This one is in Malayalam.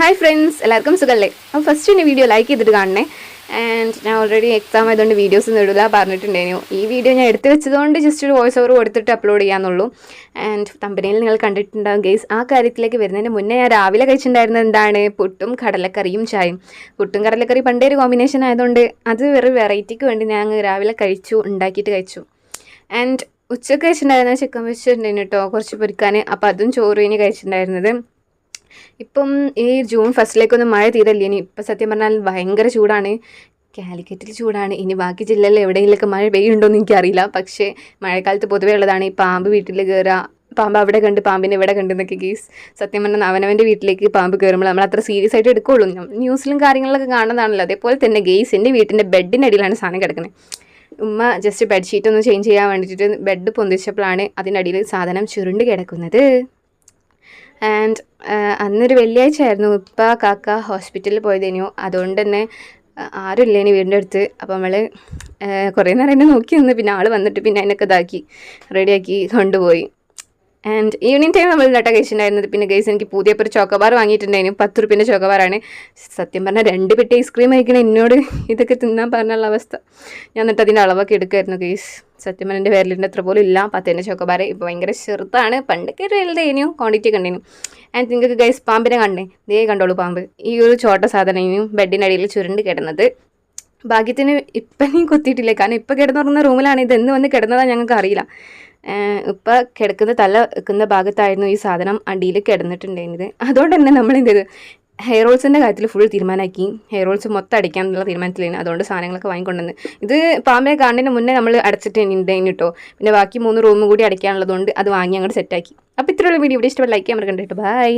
ഹായ് ഫ്രണ്ട്സ് എല്ലാവർക്കും സുഖമല്ലേ അപ്പോൾ ഫസ്റ്റ് എന്റെ വീഡിയോ ലൈക്ക് ചെയ്തിട്ട് കാണണേ. ആൻഡ് ഞാൻ ഓൾറെഡി എക്സാം ആയതുകൊണ്ട് വീഡിയോസ് ഒന്നും ഇടില്ല പറഞ്ഞിട്ടുണ്ടായിരുന്നു. ഈ വീഡിയോ ഞാൻ എടുത്ത് വെച്ചതുകൊണ്ട് ജസ്റ്റ് ഒരു വോയിസ് ഓവർ കൊടുത്തിട്ട് അപ്ലോഡ് ചെയ്യാന്നുള്ളൂ. ആൻഡ് കമ്പനിയിൽ നിങ്ങൾ കണ്ടിട്ടുണ്ടാകും ഗേസ് ആ കാര്യത്തിലേക്ക് വരുന്നതിന് മുന്നേ ഞാൻ രാവിലെ കഴിച്ചിട്ടുണ്ടായിരുന്നത് എന്താണ്? പുട്ടും കടലക്കറിയും ചായയും. പുട്ടും കടലക്കറി പണ്ടേ ഒരു കോമ്പിനേഷൻ ആയതുകൊണ്ട് അത് വേറെ വെറൈറ്റിക്ക് വേണ്ടി ഞാൻ രാവിലെ കഴിച്ചു ഉണ്ടാക്കിയിട്ട് കഴിച്ചു. ആൻഡ് ഉച്ചയ്ക്ക് കഴിച്ചിട്ടുണ്ടായിരുന്ന ചിക്കൻ വെച്ചിട്ടുണ്ടായിരുന്നു കേട്ടോ. കുറച്ച് പൊരിക്കാൻ. അപ്പോൾ അതും ചോറ് കഴിഞ്ഞ് കഴിച്ചിട്ടുണ്ടായിരുന്നത്. ഇപ്പം ഈ ജൂൺ ഫസ്റ്റിലേക്കൊന്നും മഴ തീരല്ലേ? ഇനി ഇപ്പം സത്യം പറഞ്ഞാൽ ഭയങ്കര ചൂടാണ്. കാലിക്കറ്റിൽ ചൂടാണ്. ഇനി ബാക്കി ജില്ലയിൽ എവിടെയെങ്കിലുമൊക്കെ മഴ പെയ്യുണ്ടോ എന്ന് എനിക്കറിയില്ല. പക്ഷേ മഴക്കാലത്ത് പൊതുവേ ഉള്ളതാണ് ഈ പാമ്പ് വീട്ടിൽ കയറുക പാമ്പ് അവിടെ കണ്ട് പാമ്പിനെ ഇവിടെ കണ്ട് എന്നൊക്കെ കേസ് സത്യം പറഞ്ഞാൽ അവനവന്റെ വീട്ടിലേക്ക് പാമ്പ് കയറുമ്പോൾ നമ്മൾ അത്ര സീരിയസ് ആയിട്ട് എടുക്കുകയുള്ളൂ ന്യൂസിലും കാര്യങ്ങളിലൊക്കെ കാണുന്നതാണല്ലോ. അതേപോലെ തന്നെ ഗെയ്സ് എന്റെ വീട്ടിന്റെ ബെഡിന്റെ അടിയിലാണ് സാധനം കിടക്കുന്നത്. ഉമ്മ ജസ്റ്റ് ബെഡ്ഷീറ്റ് ഒന്ന് ചേഞ്ച് ചെയ്യാൻ വേണ്ടിയിട്ട് ബെഡ് പൊന്തിച്ചപ്പോഴാണ് അതിനടിയിൽ സാധനം ചുരുണ്ട് കിടക്കുന്നത്. ആൻഡ് അന്നൊരു വെള്ളിയാഴ്ച ആയിരുന്നു ഉപ്പ കാക്ക ഹോസ്പിറ്റലിൽ പോയതിനു. അതുകൊണ്ട് തന്നെ ആരുമില്ല ആരും ഇല്ലേനി വീടിന്റെ അടുത്ത് അപ്പോൾ നമ്മൾ കുറേ നേരം എന്നെ നോക്കി നിന്ന്. പിന്നെ ആൾ വന്നിട്ട് പിന്നെ അതിനൊക്കെ ഇതാക്കി റെഡിയാക്കി കൊണ്ടുപോയി. ആൻഡ് ഈവനിങ് ടൈം നമ്മൾ നട്ട കഴിച്ചിട്ടുണ്ടായിരുന്നത് പിന്നെ ഗൈസ് എനിക്ക് പുതിയ ഒരു ചോക്കോബാർ വാങ്ങിയിട്ടുണ്ടായിരുന്നു. പത്ത് റുപ്യന്റെ ചോക്കോബാറാണ് സത്യം പറഞ്ഞാൽ രണ്ട് പെട്ടി ഐസ്ക്രീം കഴിക്കണ എന്നോട് ഇതൊക്കെ തിന്നാൻ പറഞ്ഞുള്ള അവസ്ഥ. ഞാൻ എന്നിട്ട് അതിന്റെ അളവൊക്കെ എടുക്കുമായിരുന്നു ഗൈസ് സത്യം പറഞ്ഞാൽ എന്റെ വേരലിന്റെ അത്ര പോലും ഇല്ല. പത്തേന്റെ ചോക്കോബാർ ഇപ്പോൾ ഭയങ്കര ചെറുതാണ്. പണ്ടൊക്കെ ഒരു വലുതേനു ക്വാണ്ടിറ്റി കണ്ടേനു ആൻഡ് നിങ്ങൾക്ക് ഗൈസ് പാമ്പിനെ കണ്ടേ? ദേ കണ്ടോളൂ പാമ്പ്. ഈ ഒരു ചോട്ട സാധനം ബെഡിനടിയിൽ ചുരുണ്ട് കിടന്നത്. ഭാഗ്യത്തിന് ഇപ്പം നീ കൊത്തിയിട്ടില്ല? കാരണം ഇപ്പം കിടന്നുറങ്ങുന്ന റൂമിലാണ് ഇത് എന്ന് വന്ന് കിടന്നതാണ് ഞങ്ങൾക്ക് അറിയില്ല ഇപ്പം കിടക്കുന്ന തല വെക്കുന്ന ഭാഗത്തായിരുന്നു ഈ സാധനം അടിയിൽ കിടന്നിട്ടുണ്ടായിരുന്നത്. അതുകൊണ്ട് തന്നെ നമ്മൾ എന്ത് ചെയ്ത്? ഹെയർ റോൾസിന്റെ കാര്യത്തിൽ ഫുൾ തീരുമാനമാക്കി. ഹെയർ റോൾസ് മൊത്തം അടിക്കാനുള്ള തീരുമാനത്തിലാണ് അതുകൊണ്ട് സാധനങ്ങളൊക്കെ വാങ്ങിക്കൊണ്ടുവന്ന് ഇത് പാമ്പിനെ കാണുന്നതിന് മുന്നേ നമ്മൾ അടച്ചിട്ട് ഉണ്ടായിരുന്നു കേട്ടോ പിന്നെ ബാക്കി മൂന്ന് റൂമും കൂടി അടയ്ക്കാനുള്ളതുകൊണ്ട് അത് വാങ്ങി അങ്ങോട്ട് സെറ്റാക്കി അപ്പോൾ ഇത്രയുള്ള വീഡിയോ. ഇവിടെ ഇഷ്ടപ്പെട്ട ലൈക്ക് ചെയ്യാൻ മറക്കണ്ടേട്ടോ ബൈ